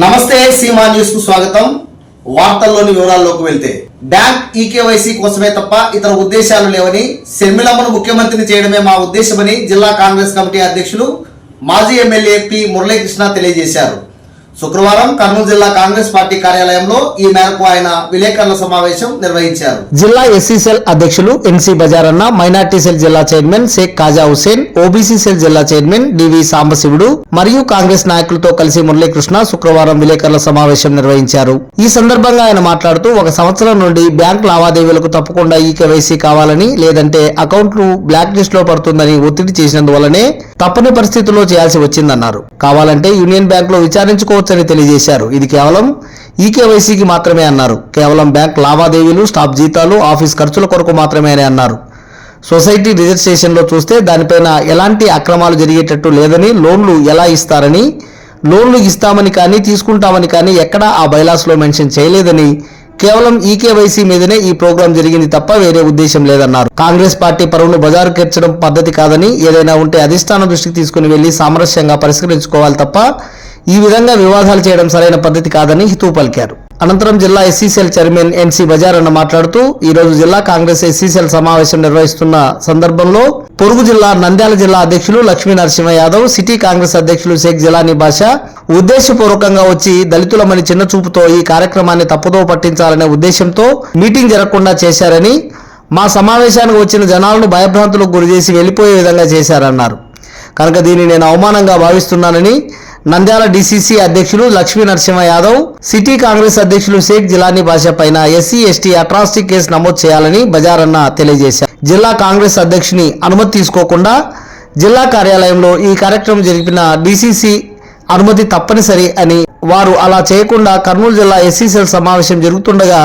నమస్తే సీమా న్యూస్కు స్వాగతం. వార్తల్లోని వివరాల్లోకి వెళ్తే బ్యాంక్ ఈకేవైసీ కోసమే తప్ప ఇతర ఉద్దేశాలు లేవని శర్మిలమ్మను ముఖ్యమంత్రిని చేయడమే మా ఉద్దేశమని జిల్లా కాంగ్రెస్ కమిటీ అధ్యక్షులు మాజీ ఎమ్మెల్యే పి మురళీకృష్ణ తెలియజేశారు. శుక్రవారం కర్నూలు జిల్లా కాంగ్రెస్ పార్టీ కార్యాలయంలో ఈ మేరకు ఆయన విలేకరుల సమావేశం నిర్వహించారు. జిల్లా ఎస్సీ సెల్ అధ్యక్షులు ఎన్సీ బజారన్న మైనార్టీ సెల్ జిల్లా chairman Shaik Khaja Hussain OBC cell జిల్లా చైర్మన్ డివి సాంబశివుడు మరియు కాంగ్రెస్ నాయకులతో కలిసి మురళీకృష్ణ శుక్రవారం విలేకరుల సమావేశం నిర్వహించారు. ఈ సందర్భంగా ఆయన మాట్లాడుతూ ఒక సంవత్సరం నుండి బ్యాంక్ లావాదేవీలకు తప్పకుండా ఈ కేవైసీ కావాలని లేదంటే అకౌంట్లు బ్లాక్ లిస్ట్లో పడుతుందని ఒత్తిడి చేసినందువల్లనే తప్పని పరిస్థితుల్లో చేయాల్సి వచ్చిందన్నారు. కావాలంటే యూనియన్ బ్యాంక్లో విచారించుకోవచ్చని తెలియజేశారు. ఇది కేవలం ఈ కేవైసీకి మాత్రమే అన్నారు. కేవలం బ్యాంక్ లావాదేవీలు స్టాఫ్ జీతాలు ఆఫీస్ ఖర్చుల కొరకు మాత్రమే అని అన్నారు. సొసైటీ రిజిస్ట్రేషన్లో చూస్తే దానిపైన ఎలాంటి అక్రమాలు జరిగేటట్టు లేదని లోన్లు ఎలా ఇస్తారని లోన్లు ఇస్తామని కానీ తీసుకుంటామని కానీ ఎక్కడా ఆ బైలాస్లో మెన్షన్ చేయలేదని కేవలం ఈకేవైసీ మీదనే ఈ ప్రోగ్రాం జరిగింది తప్ప వేరే ఉద్దేశం లేదన్నారు. కాంగ్రెస్ పార్టీ పరువును బజారు కెర్చడం పద్ధతి కాదని ఏదైనా ఉంటే అధిష్టానం దృష్టికి తీసుకుని వెళ్ళి సామరస్యంగా పరిష్కరించుకోవాలి తప్ప ఈ విధంగా వివాదాలు చేయడం సరైన పద్ధతి కాదని హితవు పలికారు. అనంతరం జిల్లా ఎస్సీసీఎల్ చైర్మన్ ఎన్సీ బజార్ అన్న మాట్లాడుతూ ఈ రోజు జిల్లా కాంగ్రెస్ ఎస్సీసీఎల్ సమావేశం నిర్వహిస్తున్న సందర్భంలో పొరుగు జిల్లా నంద్యాల జిల్లా అధ్యక్షులు లక్ష్మీ నరసింహ యాదవ్ సిటీ కాంగ్రెస్ అధ్యక్షులు షేక్ జిలానీ బాషా ఉద్దేశపూర్వకంగా వచ్చి దళితులమని చిన్న చూపుతో ఈ కార్యక్రమాన్ని తప్పుదో పట్టించాలనే ఉద్దేశంతో మీటింగ్ జరగకుండా చేశారని మా సమావేశానికి వచ్చిన జనాలను భయభ్రాంతులకు గురిచేసి వెళ్ళిపోయే విధంగా చేశారన్నారు. కనుక దీన్ని నేను అవమానంగా భావిస్తున్నానని నంద్యాల డీసీసీ అధ్యక్షులు లక్ష్మీ నరసింహ యాదవ్ సిటీ కాంగ్రెస్ అధ్యక్షులు షేక్ జిలానీ భాష పైన ఎస్సీ ఎస్టీ అట్రాసిటీ కేసు నమోదు చేయాలని బజారన్న తెలియజేశారు. జిల్లా కాంగ్రెస్ అధ్యక్షుని అనుమతి తీసుకోకుండా జిల్లా కార్యాలయంలో ఈ కార్యక్రమం జరిపిన డీసీసీ అనుమతి తప్పనిసరి అని వారు అలా చేయకుండా కర్నూలు జిల్లా ఎస్సీ సెల్ సమావేశం జరుగుతుండగా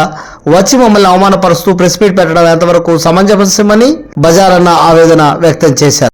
వచ్చి మమ్మల్ని అవమానపరుస్తూ ప్రెస్ మీట్ పెట్టడం ఎంతవరకు సమంజసమని బజారన్న ఆవేదన వ్యక్తం చేశారు.